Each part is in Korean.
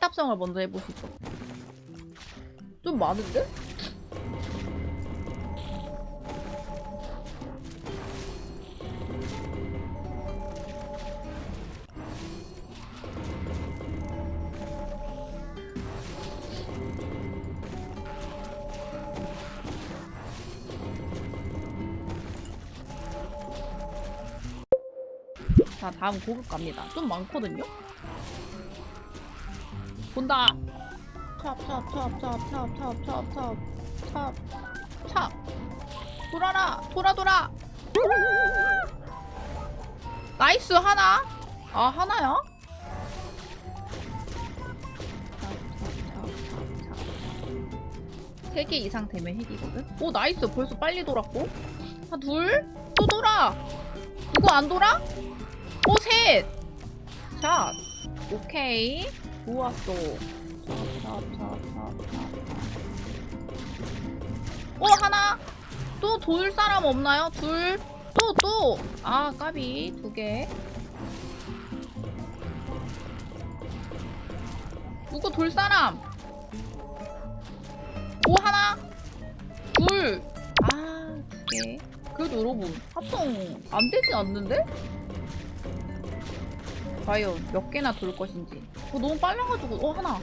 합성을 먼저 해보시죠. 좀 많은데? 자, 다음 고급 갑니다. 좀 많거든요? 본다. 찹. 돌아라, 돌아, 돌아. 나이스, 하나. 아, 하나야? 세 개 이상 되면 핵이거든? 오, 나이스. 벌써 빨리 돌았고. 아, 둘? 또 돌아. 누구 안 돌아? 오, 셋! 샷! 오케이. 좋았어. 오, 하나! 또 돌 사람 없나요? 둘? 또, 또! 아, 까비. 두 개. 누구 돌 사람? 오, 하나! 둘! 아, 두 개. 그래도 여러분, 합성 안 되지 않는데? 과연 몇 개나 돌 것인지. 어, 너무 빨라가지고, 어, 하나.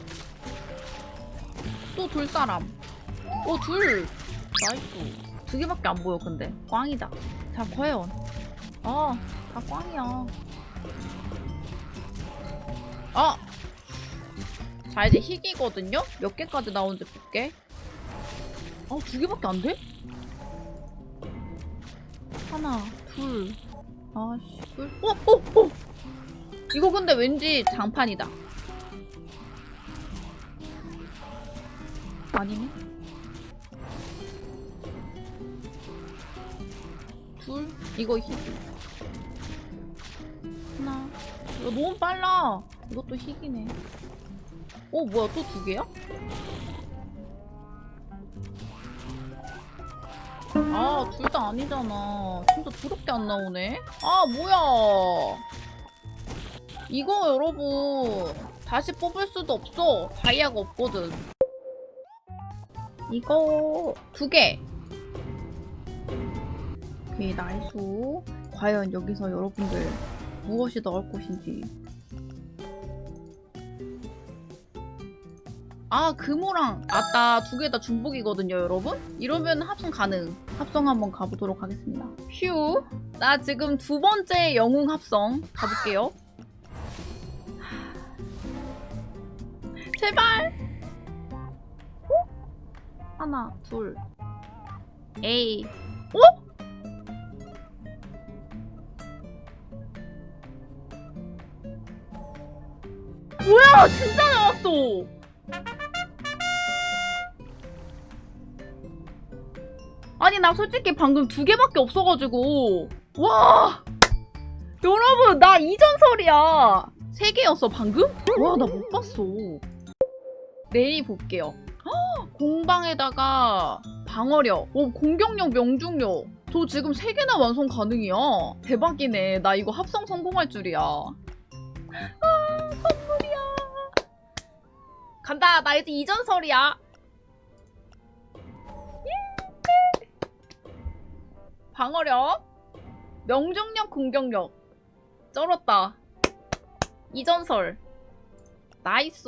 또 돌 사람. 어, 둘. 나이스. 두 개밖에 안 보여, 근데. 꽝이다. 자, 과연. 아, 다 꽝이야. 아! 자, 이제 희귀거든요? 몇 개까지 나오는지 볼게. 아, 두 개밖에 안 돼? 하나, 둘. 아씨, 둘. 어, 어, 어! 이거 근데 왠지 장판이다. 아니네. 둘. 이거 희귀. 하나. 이거 너무 빨라. 이것도 희귀네. 어, 뭐야, 또 두 개야? 아, 둘 다 아니잖아. 진짜 더럽게 안 나오네. 아, 뭐야. 이거 여러분 다시 뽑을 수도 없어. 다이아가 없거든. 이거 두 개. 오케이 나이스. 과연 여기서 여러분들 무엇이 나올 것인지. 아 금호랑. 아따 두 개 다 중복이거든요 여러분? 이러면 합성 가능. 합성 한번 가보도록 하겠습니다. 휴 나 지금 두 번째 영웅 합성 가볼게요 제발. 어? 하나, 둘. 에이. 어? 뭐야? 진짜 나왔어. 아니 나 솔직히 방금 두 개밖에 없어가지고 와 여러분 나 이전설이야 세 개였어 방금? 와 나 못 봤어 내일 볼게요. 헉, 공방에다가 방어력, 오 공격력, 명중력. 저 지금 3개나 완성 가능이야. 대박이네. 나 이거 합성 성공할 줄이야. 아, 선물이야. 간다. 나 이제 이전설이야. 예. 방어력, 명중력, 공격력. 쩔었다. 이전설. 나이스.